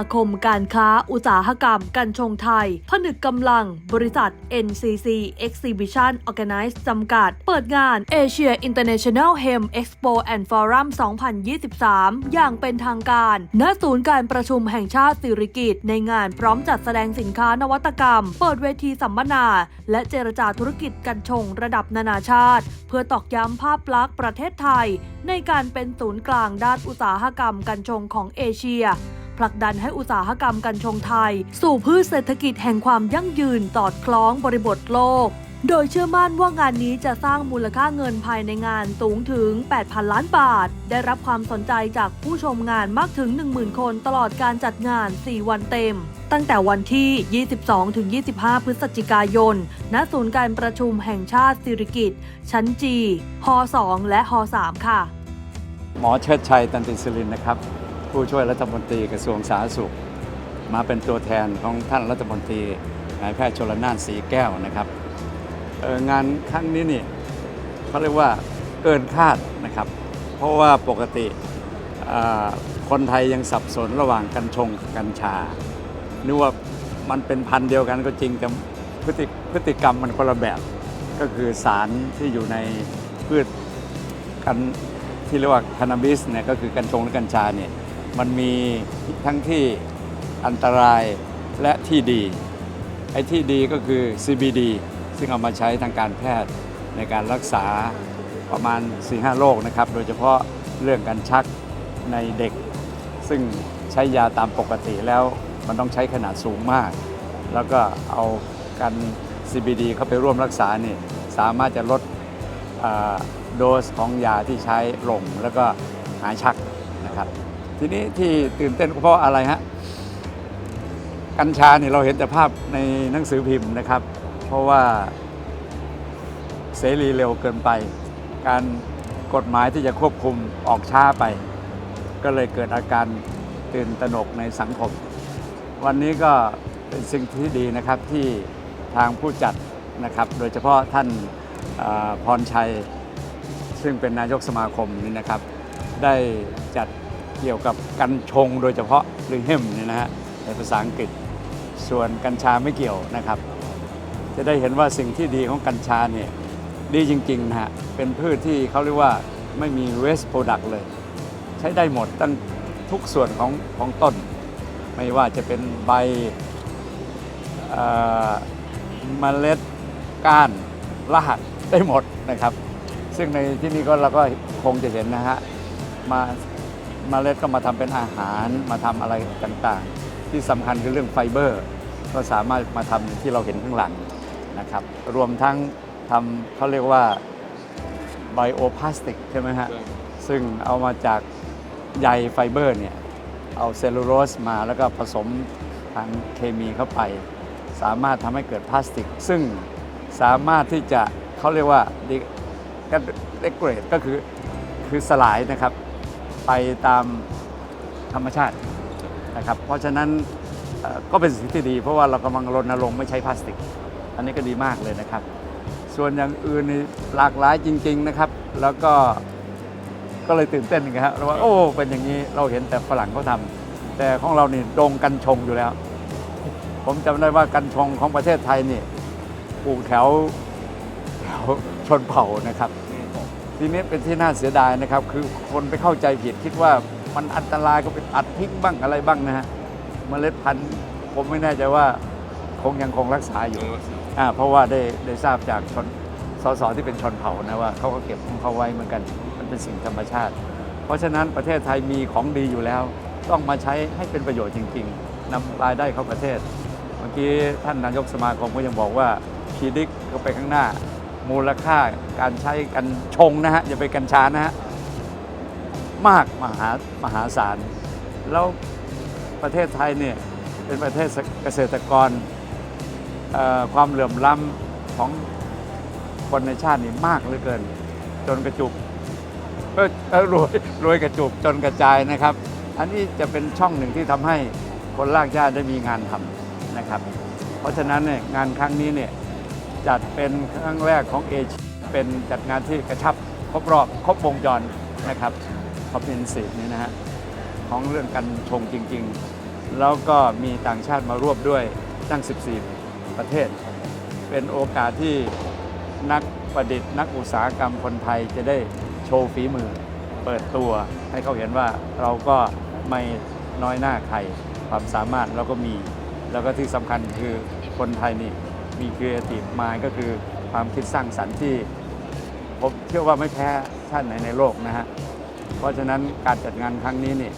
าคมการค้าอุตสาหกรรมกัญชงไทย ผนึกกำลังบริษัท NCC Exhibition Organize จำกัด เปิดงาน Asia International Hem Expo and Forum 2023 อย่างเป็นทางการ ณ ศูนย์การประชุมแห่งชาติสิริกิตในงานพร้อมจัดแสดงสินค้านวัตกรรม เปิดเวทีสัมมนา และเจรจาธุรกิจกัญชงระดับนานาชาติ เพื่อตอกย้ำภาพลักษณ์ประเทศไทย ในการเป็นศูนย์กลางด้านอุตสาหกรรมกัญชงของเอเชีย ผลักดันให้อุตสาหกรรมกัญชงไทย สู่พืชเศรษฐกิจแห่งความยั่งยืนสอดคล้องบริบทโลก โดยเชื่อมั่นว่างานนี้จะสร้างมูลค่าเงินภายในงานสูงถึง 8,000 ล้านบาท ได้รับความสนใจจากผู้ชมงานมากถึง 10,000 คนตลอดการจัดงาน 4 วันเต็มตั้งแต่วันที่ 22-25 พฤศจิกายน ณ ศูนย์การประชุมแห่งชาติสิริกิตชั้นจีฮ2และฮ3ค่ะ หมอเชิดชัยตันติศิรินนะครับ ผู้ช่วยรัฐมนตรีกระทรวงสาธารณสุข มาเป็นตัวแทนของท่านรัฐมนตรีนายแพทย์ชลนานสีแก้วนะครับงานครั้งนี้นี่เขาเรียกว่าเกินคาดนะครับ เพราะว่าปกติคนไทยยังสับสนระหว่างกัญชงกัญชานึกว่ามันเป็นพันธุ์เดียวกันก็จริงแต่พฤติพฤติกรรมมันคนละแบบ ก็คือสารที่อยู่ในพืชกันที่เรียกว่าคานาบิสเนี่ยก็คือกัญชงและกัญชาเนี่ย มันมีทั้งที่อันตรายและที่ดี ไอ้ที่ดีก็คือ CBD ซึ่งเอามาใช้ทางการแพทย์ในการรักษาประมาณ 4-5 โรคนะครับ โดยเฉพาะเรื่องการชักในเด็ก ซึ่งใช้ยาตามปกติแล้วมันต้องใช้ขนาดสูงมาก แล้วก็เอากัน CBD เข้าไปร่วมรักษาเนี่ยสามารถจะลดโดสของยาที่ใช้ลงแล้วก็หายชักนะครับ ทีนี้ที่ตื่นเต้นก็เพราะอะไรฮะกัญชาเนี่ยเราเห็นแต่ภาพในหนังสือพิมพ์นะครับ เพราะว่าเสรีเร็วเกินไป การกฎหมายที่จะควบคุมออกช้าไป ก็เลยเกิดอาการตื่นตระหนกในสังคม วันนี้ก็เป็นสิ่งที่ดีนะครับที่ทางผู้จัดนะครับ โดยเฉพาะท่านาพรชัย ซึ่งเป็นนายกสมาคมนี่นะครับ ได้จัด เกี่ยวกับกัญชงโดยเฉพาะหรือเฮมเนี่ยนะฮะในภาษาอังกฤษ ส่วนกัญชาไม่เกี่ยวนะครับ จะได้เห็นว่าสิ่งที่ดีของกัญชาเนี่ยดีจริงๆนะฮะเป็นพืชที่เขาเรียกว่าไม่มี waste product เลย ใช้ได้หมดตั้งทุกส่วนของของต้น ไม่ว่าจะเป็นใบเอ่อเมล็ดก้านรากได้หมดนะครับ ซึ่งในที่นี้ก็เราก็คงจะเห็นนะฮะมา เมล็ดก็มาทำเป็นอาหารมาทำอะไรต่างๆ ที่สำคัญคือเรื่องไฟเบอร์ ก็สามารถมาทำที่เราเห็นข้างหลังนะครับ รวมทั้งทำเขาเรียกว่าไบโอพลาสติกใช่ไหมฮะ ซึ่งเอามาจากใยไฟเบอร์เนี่ย เอาเซลลูโลสมาแล้วก็ผสมทางเคมีเข้าไป สามารถทำให้เกิดพลาสติก ซึ่งสามารถที่จะเขาเรียกว่าดีก็เดเกรดก็คือคือสลายนะครับ ไปตามธรรมชาตินะครับ เพราะฉะนั้นก็เป็นสิ่งที่ดี เพราะว่าเรากำลังรณรงค์ไม่ใช้พลาสติก อันนี้ก็ดีมากเลยนะครับ ส่วนอย่างอื่นหลากหลายจริง ๆนะครับ แล้วก็ก็เลยตื่นเต้นนะครับว่าโอ้เป็นอย่างนี้เราเห็นแต่ฝรั่งเขาทำแต่ของเรานี่ดงกัญชงอยู่แล้ว ผมจำได้ว่ากัญชงของประเทศไทยนี่ปลูกแถวแถวชนเผ่านะครับ ทีนี้เป็นที่น่าเสียดายนะครับ คือคนไปเข้าใจผิดคิดว่ามันอันตรายก็เป็นอัดพริกบ้างอะไรบ้างนะฮะเมล็ดพันธุ์ผมไม่แน่ใจว่าคงยังคงรักษาอยู่อ่าเพราะว่าได้ได้ทราบจากชนสสที่เป็นชนเผ่านะว่าเขาก็เก็บของเขาไว้เหมือนกัน มันเป็นสิ่งธรรมชาติ เพราะฉะนั้นประเทศไทยมีของดีอยู่แล้ว ต้องมาใช้ให้เป็นประโยชน์จริง ๆนำรายได้เข้าประเทศ เมื่อกี้ท่านนายกสมาคมก็ยังบอกว่าพีดิกก็ไปข้างหน้า มูลค่าการใช้กันชงนะฮะอย่าไปกัญชานะฮะมากมหามหาศาล แล้วประเทศไทยเนี่ยเป็นประเทศเกษตรกรความเหลื่อมล้ำของคนในชาตินี่มากเหลือเกิน จนกระจุกรวยรวยกระจุกจนกระจายนะครับ อันนี้จะเป็นช่องหนึ่งที่ทำให้คนลากญาติได้มีงานทำนะครับ เพราะฉะนั้นเนี่ยงานครั้งนี้เนี่ย จัดเป็นครั้งแรกของเอเชียเป็นจัดงานที่กระชับครบรอบครบวงจรนะครับคอมเพนซีนี่นะฮะของเรื่องการชงจริง ๆ แล้วก็มีต่างชาติมาร่วมด้วยตั้ง 14 ประเทศ เป็นโอกาสที่นักประดิษฐ์นักอุตสาหกรรมคนไทยจะได้โชว์ฝีมือ เปิดตัวให้เขาเห็นว่าเราก็ไม่น้อยหน้าใครความสามารถเราก็มี แล้วก็ที่สำคัญคือคนไทยนี่ มี creative mind ก็คือความคิดสร้างสรรค์ที่ผมเชื่อว่าไม่แพ้ชาติไหนในโลกนะฮะ เพราะฉะนั้นการจัดงานครั้งนี้นี่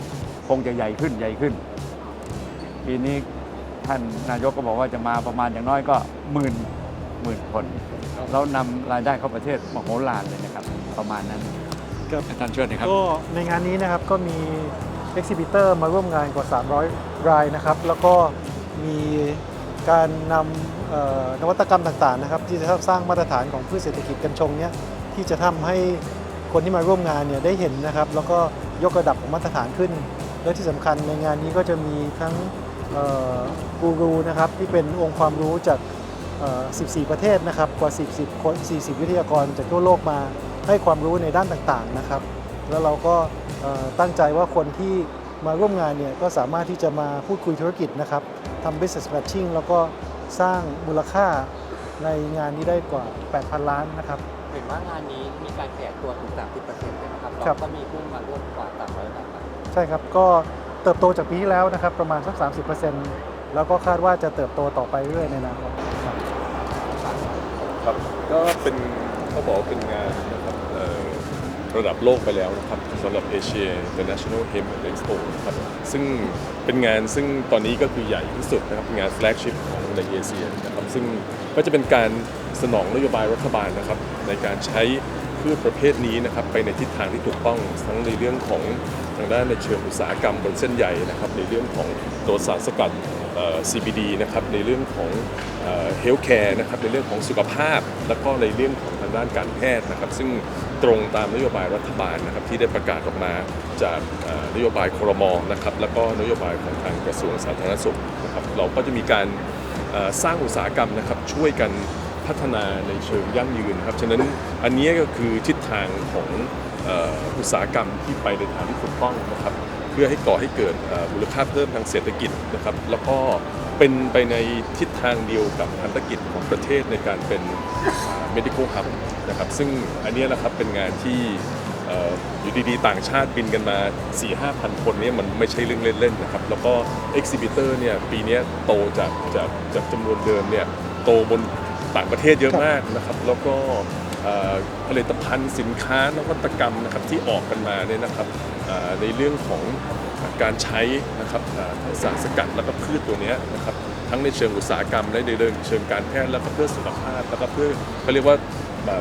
คงจะใหญ่ขึ้นใหญ่ขึ้น ปีนี้ท่านนายกก็บอกว่าจะมาประมาณอย่างน้อยก็หมื่นหมื่นคน แล้วนำรายได้เข้าประเทศมโหฬารเลยนะครับ ประมาณนั้นครับให้ท่านช่วยหนะครับก็ในงานนี้นะครับก็มี exhibitor มาร่วมงานกว่า 300 รายนะครับ แล้วก็มี การนำนวัตกรรมต่างๆนะครับที่จะสร้างมาตรฐานของพืชเศรษฐกิจกัญชงเนี่ยที่จะทำให้คนที่มาร่วมงานเนี่ยได้เห็นนะครับ แล้วก็ยกระดับของมาตรฐานขึ้น และที่สำคัญในงานนี้ก็จะมีทั้งกูรูนะครับที่เป็นองค์ความรู้จาก 14 ประเทศนะครับกว่า 40 คน 40 วิทยากรจากทั่วโลกมาให้ความรู้ในด้านต่างๆนะครับ แล้วเราก็ตั้งใจว่าคนที่ มาร่วมงานเนี่ยก็สามารถที่จะมาพูดคุยธุรกิจนะครับทำ business matching แล้วก็สร้างมูลค่าในงานนี้ได้กว่า 8,000 ล้านนะครับ เห็นว่างานนี้มีการขยายตัวถึง 30%เลยนะครับครับ แล้วก็มีผู้มาร่วมกว่า300รายการใช่ครับ ก็เติบโตจากปีที่แล้วนะครับประมาณสัก 30%แล้วก็คาดว่าจะเติบโตต่อไปเรื่อยๆในอนาคตครับครับ ก็เป็นเขาบอกว่าเป็นงานนะครับเอ่อ ระดับโลกไปแล้วนะครับสำหรับ Asia International Hemp Expo นะครับซึ่งเป็นงานซึ่งตอนนี้ก็คือใหญ่ที่สุดนะครับงาน flagship ของในเอเชียนะครับซึ่งก็จะเป็นการสนองนโยบายรัฐบาลนะครับในการใช้พืชประเภทนี้นะครับไปในทิศทางที่ถูกต้องทั้งในเรื่องของทางด้านในเชิงอุตสาหกรรมบนเส้นใยนะครับในเรื่องของตัวสารสกัด CBD นะครับในเรื่องของเฮลท์แคร์นะครับในเรื่องของสุขภาพ แล้วก็ในเรื่องของทางด้านการแพทย์นะครับซึ่ง ตรงตามนโยบายรัฐบาลนะครับที่ได้ประกาศออกมาจากนโยบายครมนะครับแล้วก็นโยบายของทางกระทรวงสาธารณสุขนะครับเราก็จะมีการสร้างอุตสาหกรรมนะครับช่วยกันพัฒนาในเชิงยั่งยืนครับฉะนั้นอันนี้ก็คือทิศทางของอุตสาหกรรมที่ไปในทางที่ถูกต้องนะครับเพื่อให้ก่อให้เกิดมูลค่าเพิ่มทางเศรษฐกิจนะครับแล้วก็เป็นไปในทิศทางเดียวกับพันธกิจของประเทศในการเป็น medical hub นะครับซึ่งอันนี้นะครับเป็นงานที่อยู่ดีๆ ต่างชาติบินกันมา 4-5 พันคนเนี่ยมันไม่ใช่เรื่องเล่นๆนะครับแล้วก็ exhibitor เนี่ยปีนี้โตจากจากจากจำนวนเดิมเนี่ยโตบนต่างประเทศเยอะมากนะครับแล้วก็ ผลิตภัณฑ์สินค้านวัตกรรมนะครับที่ออกกันมาเนี่ยนะครับเอ่อในเรื่องของการใช้นะครับเอ่อสารสกัดแล้วก็พืชตัวเนี้ยนะครับทั้งในเชิงอุตสาหกรรมและในเรื่องเชิงการแพทย์แล้วก็เพื่อสุขภาพแล้วก็เพื่อเขาเรียกว่า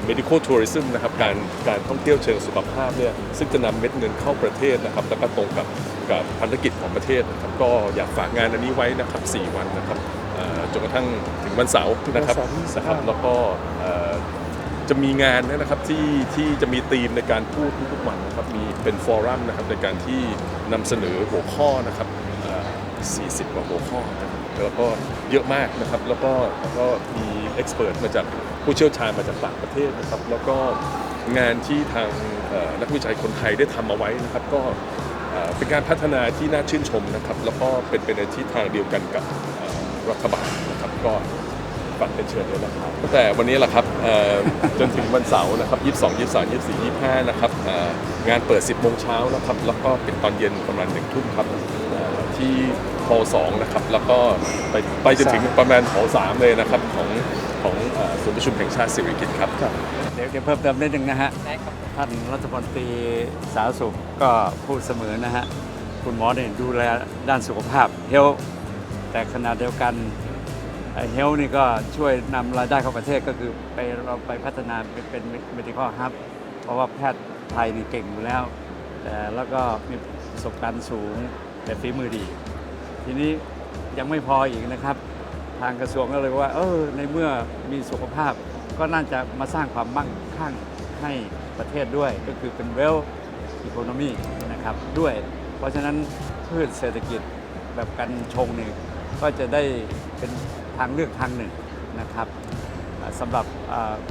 medical tourism นะครับการการท่องเที่ยวเชิงสุขภาพเนี่ยซึ่งจะนำเม็ดเงินเข้าประเทศนะครับแล้วก็ตรงกับกับพันธกิจของประเทศนะครับก็อยากฝากงานอันนี้ไว้นะครับ 4 วันนะครับเอ่อจนกระทั่งถึงวันเสาร์นะครับถึงวันเสาร์ที่นะครับ25แล้วก็เอ่อ จะมีงานนะครับที่ที่จะมีธีมในการพูดทุกๆวันนะครับมีเป็นฟอรัมนะครับในการที่นำเสนอหัวข้อนะครับเอ่อ40 กว่าหัวข้อนะครับแล้วก็เยอะมากนะครับแล้วก็แล้วก็มีเอ็กซ์เพรสมาจากผู้เชี่ยวชาญมาจากต่างประเทศนะครับ แล้วก็งานที่ทางเอ่อนักวิจัยคนไทยได้ทำเอาไว้นะครับก็ เอ่อเป็นการพัฒนาที่น่าชื่นชมนะครับ แล้วก็เป็นไปในทิศทางเดียวกันกับเอ่อรัฐบาลนะครับ ก็ ฝากเป็นเชิญด้วยนะครับตั้งแต่วันนี้แหละครับเอ่อจนถึงวันเสาร์นะครับ 22 23 24 25 นะครับงานเปิด 10 โมงเช้านะครับ แล้วก็ปิดตอนเย็นประมาณ 1 ทุ่มครับที่ฮอล2นะครับ แล้วก็ไปไปจนถึงประมาณฮอล3เลยนะครับ ของของศูนย์ประชุมแห่งชาติสิริกิติ์ครับ เดี๋ยวเพิ่มเติมนิดนึงนะฮะท่านรัฐมนตรีสาธารณสุขก็พูดเสมอนะฮะ คุณหมอเนี่ยดูแลด้านสุขภาพเฮลแต่ขณะเดียวกัน เฮลนี่ก็ช่วยนำรายได้เข้าประเทศก็คือไปเราไปพัฒนาเป็นเป็น medical hub เพราะว่าแพทย์ไทยนี่เก่งอยู่แล้วแต่แล้วก็มีประสบการณ์สูงแต่ฝีมือดี ทีนี้ยังไม่พออีกนะครับ ทางกระทรวงก็เลยว่าเออในเมื่อมีสุขภาพก็น่าจะมาสร้างความมั่งคั่งให้ประเทศด้วย ก็คือเป็น well economy นะครับด้วย เพราะฉะนั้นพืชเศรษฐกิจแบบกันชงนี่ก็จะได้เป็นางเลือกทางหนึ่งนะครับสำหรับ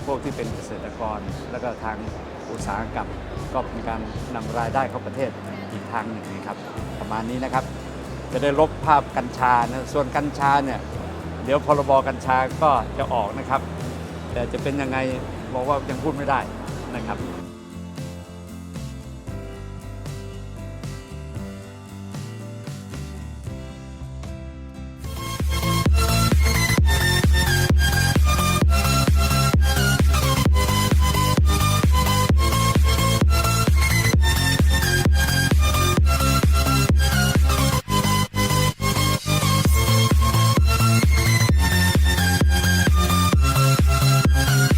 พวกที่เป็นเกษตรกร แล้วก็ทางอุตสาหกรรมก็เป็นการนำรายได้เข้าประเทศอีกทางหนึ่งนะครับ ประมาณนี้นะครับ จะได้ลบภาพกัญชานะส่วนกัญชาเนี่ยเดี๋ยวพรบกัญชาก็จะออกนะครับ แต่จะเป็นยังไงบอกว่ายังพูดไม่ได้นะครับ